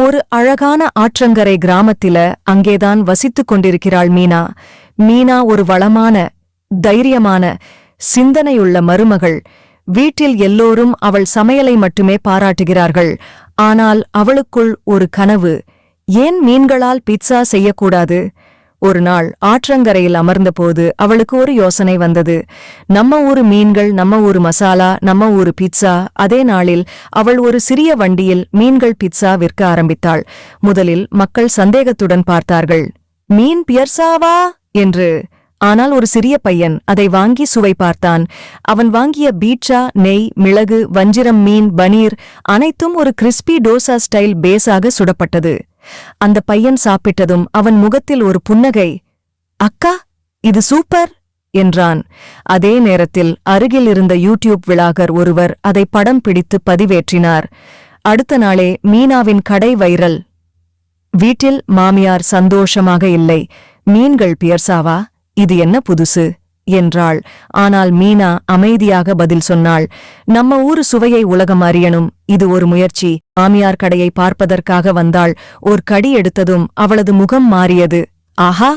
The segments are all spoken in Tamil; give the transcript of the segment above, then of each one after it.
ஒரு அழகான ஆற்றங்கரை கிராமத்தில அங்கேதான் வசித்துக் கொண்டிருக்கிறாள் மீனா. மீனா ஒரு வளமான தைரியமான சிந்தனையுள்ள மருமகள். வீட்டில் எல்லோரும் அவள் சமையலை மட்டுமே பாராட்டுகிறார்கள். ஆனால் அவளுக்குள் ஒரு கனவு. ஏன் மீன்களால் பிட்சா செய்யக்கூடாது? ஒரு நாள் ஆற்றங்கரையில் அமர்ந்தபோது அவளுக்கு ஒரு யோசனை வந்தது. நம்ம ஊரு மீன்கள் நம்ம ஊரு மசாலா நம்ம ஊரு பிட்சா அதே நாளில் அவள் ஒரு சிறிய வண்டியில் மீன்கள் பிட்சா விற்க ஆரம்பித்தாள். முதலில் மக்கள் சந்தேகத்துடன் பார்த்தார்கள். மீன் பியர்சாவா? என்று. ஆனால் ஒரு சிறிய பையன் அதை வாங்கி சுவை பார்த்தான். அவன் வாங்கிய பீட்சா நெய் மிளகு வஞ்சிரம் மீன் பனீர் அனைத்தும் ஒரு கிறிஸ்பி டோசா ஸ்டைல் பேஸாக சுடப்பட்டது. அந்த பையன் சாப்பிட்டதும் அவன் முகத்தில் ஒரு புன்னகை அக்கா இது சூப்பர்! என்றான். அதே நேரத்தில் அருகில் இருந்த யூடியூப் விளாகர் ஒருவர் அதை படம் பிடித்து பதிவேற்றினார். அடுத்த நாளே மீனாவின் கடை வைரல் வீட்டில் மாமியார் சந்தோஷமாக இல்லை. மீன்கள் பியர்சாவா? இது என்ன புதுசு? என்றாள். ஆனால் மீனா அமைதியாக பதில் சொன்னாள் நம்ம ஊரு சுவையை உலகம் அறியணும். இது ஒரு முயற்சி. மாமியார் கடையை பார்ப்பதற்காக வந்தாள். ஓர் கடி எடுத்ததும் அவளது முகம் மாறியது. ஆஹா!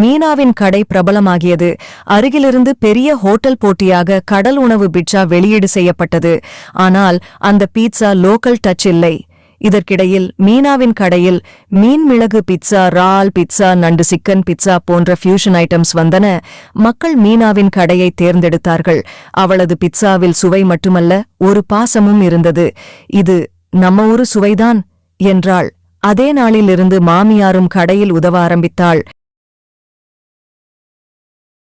மீனாவின் கடை பிரபலமாகியது. அருகிலிருந்து பெரிய ஹோட்டல் போட்டியாக கடல் உணவு பிட்சா வெளியீடு செய்யப்பட்டது. ஆனால் அந்த பீட்சா லோக்கல் டச் இல்லை. இதற்கிடையில் மீனாவின் கடையில் மீன் மிளகு பிட்சா ரால் பிட்சா நண்டு சிக்கன் பிட்சா போன்ற ஃபியூஷன் ஐட்டம்ஸ் வந்தன. மக்கள் மீனாவின் கடையை தேர்ந்தெடுத்தார்கள். அவளது பிட்சாவில் சுவை மட்டுமல்ல ஒரு பாசமும் இருந்தது. இது நம்ம ஊரு சுவைதான் என்றாள். அதே நாளிலிருந்து மாமியாரும் கடையில் உதவ ஆரம்பித்தாள்.